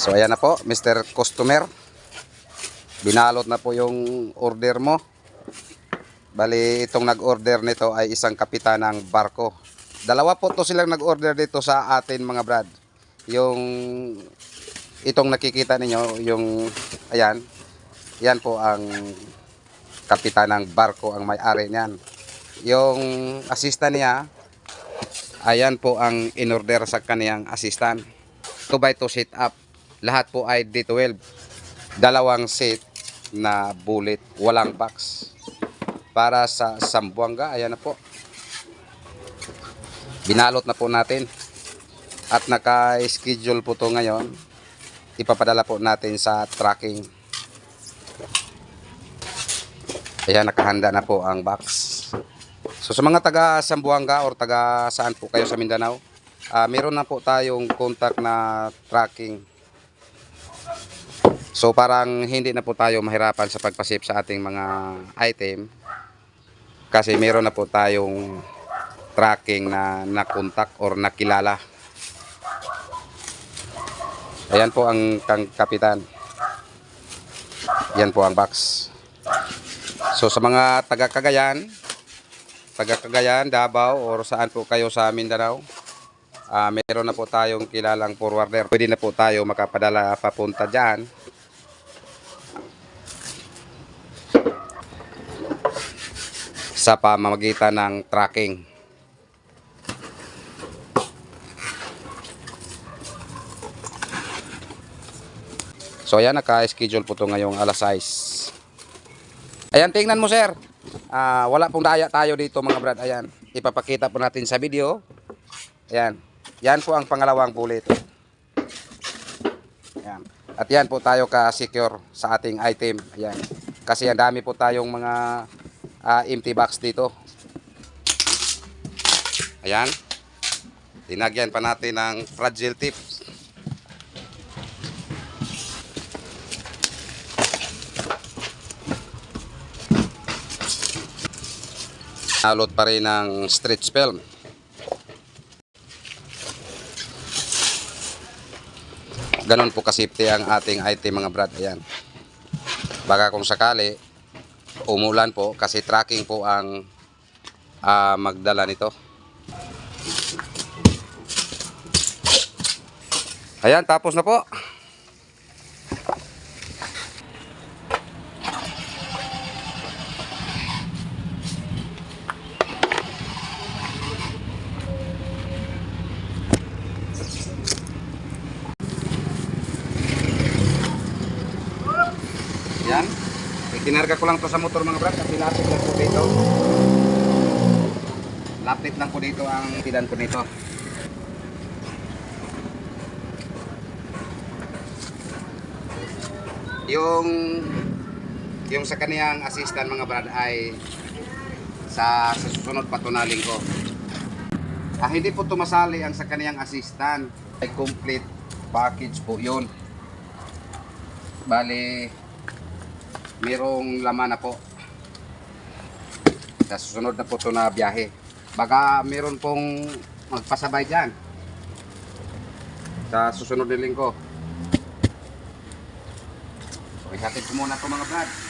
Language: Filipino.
So ayan na po, Mr. Customer. Binalot na po yung order mo. Bali, itong nag-order nito ay isang kapitan ng barko. Dalawa po to silang nag-order dito sa atin mga brad. Yung itong nakikita ninyo, yung ayan, yan po ang kapitan ng barko ang may-ari niyan. Yung assistant niya, ayan po ang in-order sa kaniyang assistant. 2 by 2 seat up. Lahat po ay D12. Dalawang seat na bullet, walang box. Para sa Sambuanga, ayan na po. Binalot na po natin. At naka-schedule po to ngayon. Ipapadala po natin sa tracking. Ayan, nakahanda na po ang box. So sa mga taga Sambuanga or taga saan po kayo sa Mindanao, ah, meron na po tayong contact na tracking. So parang hindi na po tayo mahirapan sa pagpasip sa ating mga item kasi meron na po tayong tracking na nakontak or nakilala. Ayan po ang kang kapitan. Yan po ang box. So sa mga taga Cagayan, taga Cagayan, Davao or saan po kayo sa Mindanao, ah meron na po tayong kilalang forwarder. Pwede na po tayo makapadala papunta dyan. Sa pamamagitan ng tracking. So ayan, naka-schedule po to ngayong alas 6. Ayan, tingnan mo sir. Ah, wala pong daya tayo dito mga brad. Ayan, ipapakita po natin sa video. Ayan, yan po ang pangalawang bullet. Ayan. At yan po tayo ka-secure sa ating item. Ayan. Kasi ang dami po tayong mga ah, empty box dito. Ayan. Tinagyan pa natin ng fragile tips. Nalot pa rin ng stretch film. Ganon po kasipte ang ating item mga brad. Ayan. Baka kung sakali, umulan po kasi tracking po ang ah, magdala nito. Ayan, tapos na po. Yan. Ikinarga ko lang to sa motor mga brad kasi lapit lang po dito. Lapit lang po dito ang tidan ko nito. Yung yung sa kaniyang assistant mga brad ay sa, sa susunod patunaling ko. Ah, hindi po tumasali ang sa kaniyang assistant. Ay complete package po yun. Bali, merong laman na po. Sa susunod na po ito na biyahe. Baka meron pong magpasabay dyan. Sa susunod na linggo. So, ihatid ko muna ito mga brad.